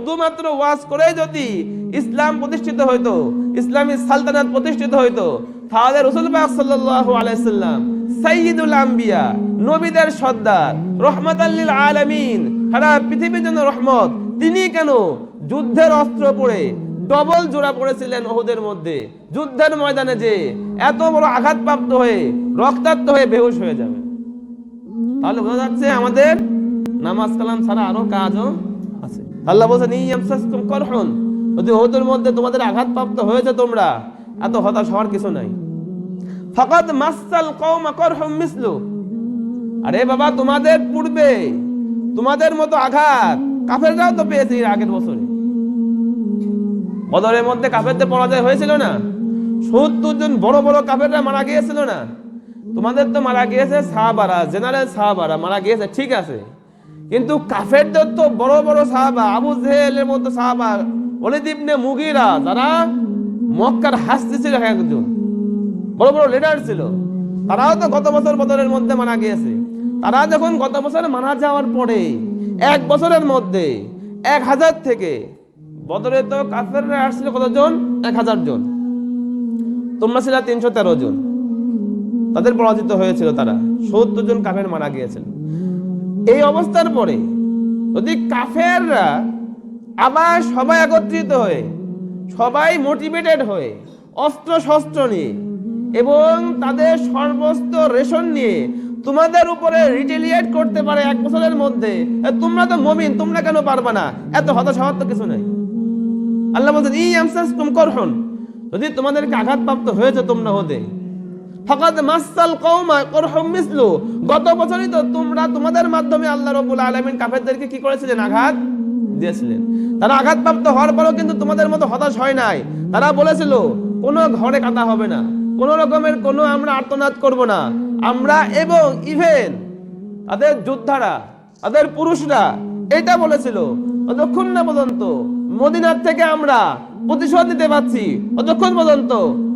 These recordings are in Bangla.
শুধুমাত্র ওয়াজ করে যদি ইসলাম প্রতিষ্ঠিত হইতো, ইসলামী সালতানাত প্রতিষ্ঠিত হইতো, তাহলে রসুল সাল্লাম আম্বিয়া, নবীদের সর্দার সারা পৃথিবীর জন্য রহমত, তিনি কেন যুদ্ধের অস্ত্র পড়ে ডবল জোড়া পড়েছিলেন ওহুদের মধ্যে? যুদ্ধের ময়দানে যে এত বড় আঘাতপ্রাপ্ত হয়ে, রক্তাক্ত হয়ে বেহুশ হয়ে যাবে। তাহলে বোঝা যাচ্ছে আমাদের নামাজ কালাম ছাড়া আরও কাজও আল্লাহ বলছেন করহুন। যদি ওদের মধ্যে তোমাদের হয়েছে তোমরা। এত হতাশ হওয়ার কিছু নাই। মাসাল করহুম আরে বাবা, তোমাদের পূর্বে তোমাদের মতো আঘাত কাফেররাও তো পেয়েছে এর আগের বছরে। বদরের মধ্যে কাফেরদের পরাজয় হয়েছিল না? সত্তর জন বড় বড় কাফেররা মারা গিয়েছিল না? তোমাদের তো মারা গিয়েছে সাহাবারা, জেনারেল সাহাবারা মারা গিয়েছে, ঠিক আছে। কিন্তু কাফেরদের তো বড় বড় সাহাবা, আবু জেহেলের মতো সাহাবা অলিদ ইবনে মুগিরা, যারা মক্কার হাসতে ছিল একজন, বড় বড় লিডার ছিল, তারাও তো গত বছর বদরের মধ্যে মারা গিয়েছে। তারা যখন গত বছর মারা যাওয়ার পরে, এক বছরের মধ্যে, এক হাজার থেকে, বদরে তো কাফেররা আসছিল কতজন? এক হাজার জন। তোমরা ছিল তিনশো তেরো জন। তাদের পরাজিত হয়েছিল তারা। সত্তর জন কাফের মারা গিয়েছিল। এই অবস্থার পরে যদি কাফেররা আবার সবাই একত্রিত হয়ে, সবাই মোটিভেটেড হয়ে, অস্ত্র শস্ত্র নিয়ে এবং তাদের সর্বস্ত রেশন নিয়ে তোমাদের উপরে রিটেলিয়েট করতে পারে এক বছরের মধ্যে তোমরা তো মমিন, তোমরা কেন পারবা না? এত হতাশ হওয়ার তো কিছু নেই। আল্লাহ বলছেন, ই আমসাসকুম করহুন। যদি তোমাদেরকে আঘাতপ্রাপ্ত হয়েছে তোমরা হতে ফাকাদ মাসাল কওমা করহুম মিসলু। গত বছরই তো তোমরা তোমাদের মাধ্যমে আল্লাহ রাব্বুল আলামিন কাফেরদেরকে কি করেছিলেন? আঘাত দিয়েছিলেন। তারা আঘাতপ্রাপ্ত হওয়ার পরেও কিন্তু তোমাদের মতো হতাশ হয় নাই। তারা বলেছিল, কোনো ঘরে কাটা হবে না। কোনো রকমের কোনো আমরা আর্তনাদ করব না। আমরা এবং ইভেন তাদের যোদ্ধারা, তাদের পুরুষরা এটা বলেছিল। যতক্ষণ না পর্যন্ত মদিনার থেকে আমরা প্রতিশোধ নিতে পারছি। ততক্ষণ পর্যন্ত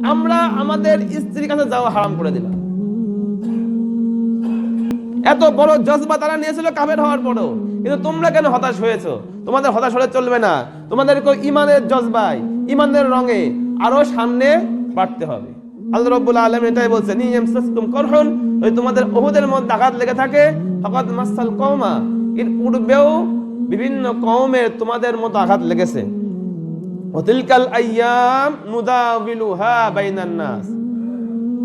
আমরা আমাদের স্ত্রীর কাছে যাওয়া হারাম করে দিলাম। এত বড় জজবা তারা নিয়েছিল কাফের হওয়ার পরও। কিন্তু তোমরা কেন হতাশ হয়েছো? তোমাদের হতাশ হলে চলবে না। তোমাদেরকে ইমানের জজবায়, ইমানের রঙে আরও সামনে বাড়তে হবে। আল্লাহ তোমাদের বিভিন্ন কওমের তোমাদের মতো আঘাত লেগেছে। ওতিলকাল আইয়াম নুদাবিলুহা বাইনান নাস।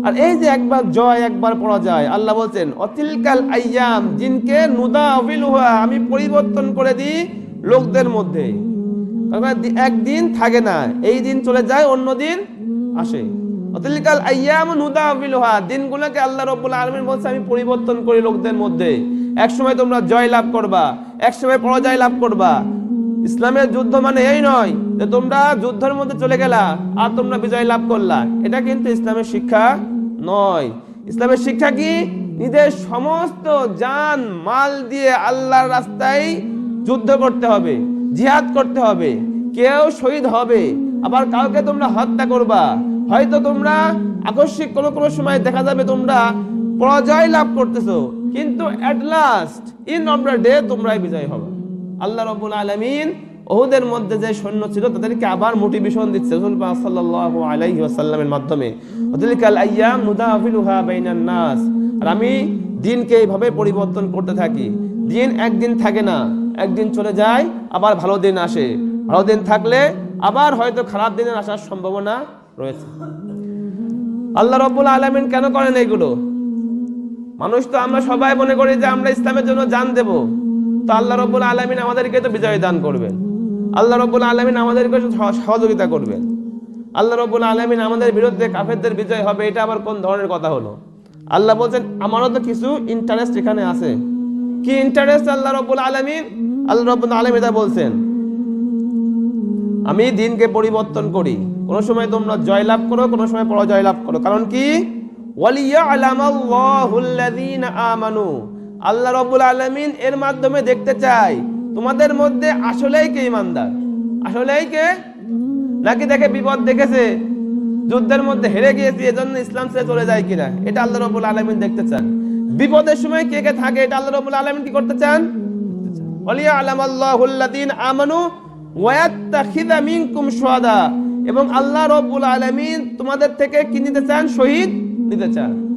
আর এই যে একবার জয়, একবার পরাজয়, আল্লাহ বলছেন অতিলকাল আইয়াম, জিনকে নুদাবিলুহা আমি পরিবর্তন করে দিই লোকদের মধ্যে। মানে একদিন থাকে না, এই দিন চলে যায়, অন্য দিন আসে। অতিলকাল আইয়াম নুদাবিলুহা দিনগুলোকে আল্লাহ রাব্বুল আলামিন বলছে, আমি পরিবর্তন করি লোকদের মধ্যে। এক সময় তোমরা জয় লাভ করবা, এক সময় পরাজয় লাভ করবা। ইসলামের যুদ্ধ মানে এই নয় যে তোমরা যুদ্ধের মধ্যে চলে গেলা আর তোমরা বিজয় লাভ করলা। এটা কিন্তু ইসলামের শিক্ষা নয়। ইসলামের শিক্ষা কি? নিজের সমস্ত যান, মাল দিয়ে আল্লাহর রাস্তায় যুদ্ধ করতে হবে, জিহাদ করতে হবে। কেউ শহীদ হবে, আবার কাউকে তোমরা হত্যা করবা। হয়তো তোমরা আকস্মিক কোনো কোনো সময় দেখা যাবে তোমরা পরাজয় লাভ করতেছো, কিন্তু at last in of day তোমরাই বিজয় হবে। আল্লাহ রব্বুল আলামিন ওহুদের মধ্যে যে সৈন্য ছিল, তাদেরকে আবার মোটিভেশন দিচ্ছে মাধ্যমে। আর আমি দিনকে এইভাবে পরিবর্তন করতে থাকি। দিন একদিন থাকে না, একদিন চলে যায়, আবার ভালো দিন আসে। ভালো দিন থাকলে আবার হয়তো খারাপ দিনের আসার সম্ভাবনা রয়েছে। আল্লাহ রব্বুল আলামিন কেন করেন এইগুলো মানুষ তো আমরা সবাই মনে করি যে আমরা ইসলামের জন্য জান দেব। তো আল্লাহ রব্বুল আলমিন আমাদেরকে তো বিজয় দান করবেন। আল্লাহ রব্বুল আলমিন আমাদেরকে সহ- সহযোগিতা করবেন। আল্লাহ রব্বুল আলমিন আমাদের বিরুদ্ধে কাফেরদের বিজয় হবে, এটা আবার কোন ধরনের কথা হলো? আল্লাহ বলছেন, আমারও তো কিছু ইন্টারেস্ট এখানে আছে। কি ইন্টারেস্ট আল্লাহ রব্বুল আলমিন? আল্লাহ রব্বুল আলম এটা বলছেন, আমি দিনকে পরিবর্তন করি। কোন সময় তোমরা জয় লাভ করো, কোন সময় পরাজয় লাভ করো। কারণ কি? আল্লাহ রাব্বুল আলামিন এর মাধ্যমে দেখতে চাই তোমাদের মধ্যে আসলেই কে ইমানদার? আসলেই কে? নাকি দেখে বিপদ দেখেছে? যুদ্ধের মধ্যে হেরে গিয়েছি, এজন্য ইসলাম ছেড়ে চলে যায় কিনা? এটা আল্লাহ রবুল আলামিন দেখতে চান। বিপদের সময় কে কে থাকে, এটা আল্লাহ রবুল আলামিন কি করতে চান? আমানু এবং আল্লাহ রব্বুল আলামিন তোমাদের থেকে কি নিতে চান? শহীদ নিতে চান।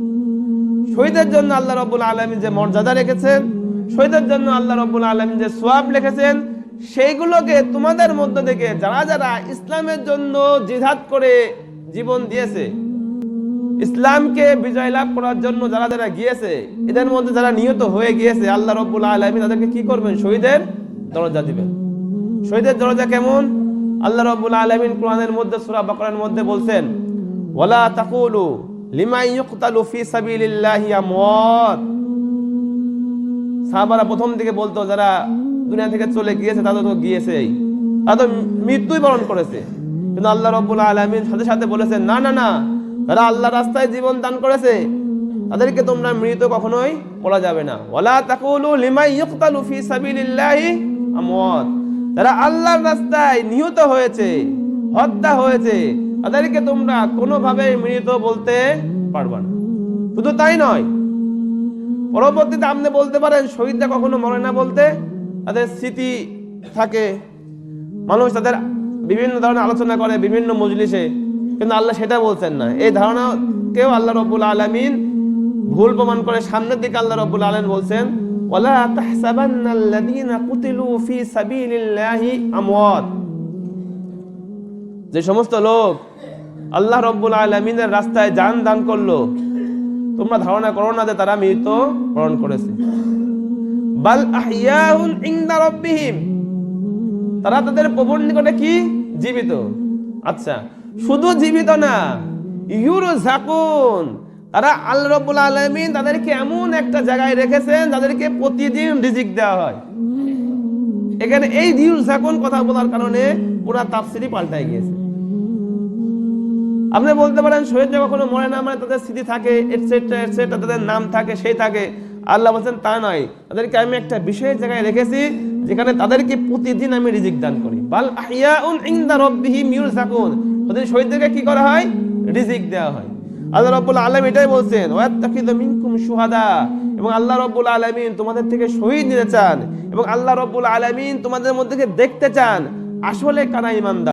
শহীদের জন্য আল্লাহ রব্বুল আলমী যে মর্যাদা রেখেছেন শহীদের জন্য আল্লাহ রব্বুল আলমী যে সোয়াব লিখেছেন, সেইগুলোকে তোমাদের মধ্য থেকে যারা যারা ইসলামের জন্য জিহাদ করে জীবন দিয়েছে, ইসলামকে বিজয় লাভ করার জন্য যারা যারা গিয়েছে, এদের মধ্যে যারা নিহত হয়ে গিয়েছে, আল্লাহ রব্বুল আলমী তাদেরকে কি করবেন? শহীদের দরজা দিবেন। শহীদের দরজা কেমন? আল্লাহ রব্বুল আলমিন কোরআনের মধ্যে, সূরা বাকরার মধ্যে বলছেন, ওয়ালা তাকুলু লিমাই ইউকতালু ফি সাবিলিল্লাহি আমওয়াত। সাহাবারা প্রথম দিকে বলতো, যারা দুনিয়া থেকে চলে গিয়েছে তাদের তো গিয়েছেই। তাদের মৃত্যুই বরণ করেছে। কিন্তু আল্লাহ রব্বুল আলমিন সাথে সাথে বলেছে না না না তারা আল্লাহ রাস্তায় জীবন দান করেছে, তাদেরকে তোমরা মৃত কখনোই বলা যাবে না। ওয়ালা তাকুলু লিমাই ইউকতালু ফি সাবিলিল্লাহি আমওয়াত। যারা আল্লাহর রাস্তায় নিহত হয়েছে, হত্যা হয়েছে, তাদেরকে তোমরা কোনোভাবে মৃত বলতে পারবা না। শুধু তাই নয় পরবর্তীতে আপনি বলতে পারেন, শহীদরা কখনো মরে না বলতে তাদের স্মৃতি থাকে। মানুষ তাদের বিভিন্ন ধরনের আলোচনা করে, বিভিন্ন মজলিসে। কিন্তু আল্লাহ সেটা বলছেন না। এই ধারণা কেউ আল্লাহ রব্বুল আলমিন ভুল প্রমাণ করে সামনের দিকে আল্লাহ রব্বুল আলমিন বলছেন যে সমস্ত লোক আল্লাহ রব্বুল আলমিনের রাস্তায় যান দান করল তোমরা ধারণা করো না যে তারা মৃত বরণ করেছে। বাল আহিয়াউন ইনদা রাব্বিহিম। তারা তাদের প্রভুর নিকটে কি? জীবিত। আচ্ছা শুধু জীবিত না ইউরো ঝাকুন তারা আল্লাহ রব্বুল আলমিন তাদেরকে এমন একটা জায়গায় রেখেছেন যাদেরকে প্রতিদিন রিজিক দেওয়া হয়। এখানে এই দিউল ঝাকুন কথা বলার কারণে পুরা তাফসিরই পাল্টাই গিয়েছে। আপনি বলতে পারেন শহীদরা কখনো মরে না মানে তাদের স্মৃতি থাকে এটসেট্রা এটসেট্রা তাদের নাম থাকে, সেই থাকে। আল্লাহ বলছেন, তা নয়। তাদেরকে আমি একটা বিশেষ জায়গায় রেখেছি, যেখানে তাদেরকে প্রতিদিন আমি রিজিক দান করি। বাল আহিয়াউন ইনদা রাব্বিহিম ইউরজাকুন। তাদের শহীদদেরকে কি করা হয়? রিজিক দেওয়া হয়। আল্লাহ রাব্বুল আলামিন এটাই বলছেন, ওয়াত্তাখিযু মিনকুম শুহাদা। এবং আল্লাহ রাব্বুল আলামিন তোমাদের থেকে শহীদ নিতে চান। এবং আল্লাহ রাব্বুল আলামিন তোমাদের মধ্যে দেখতে চান, আসলে কারা ইমানদার?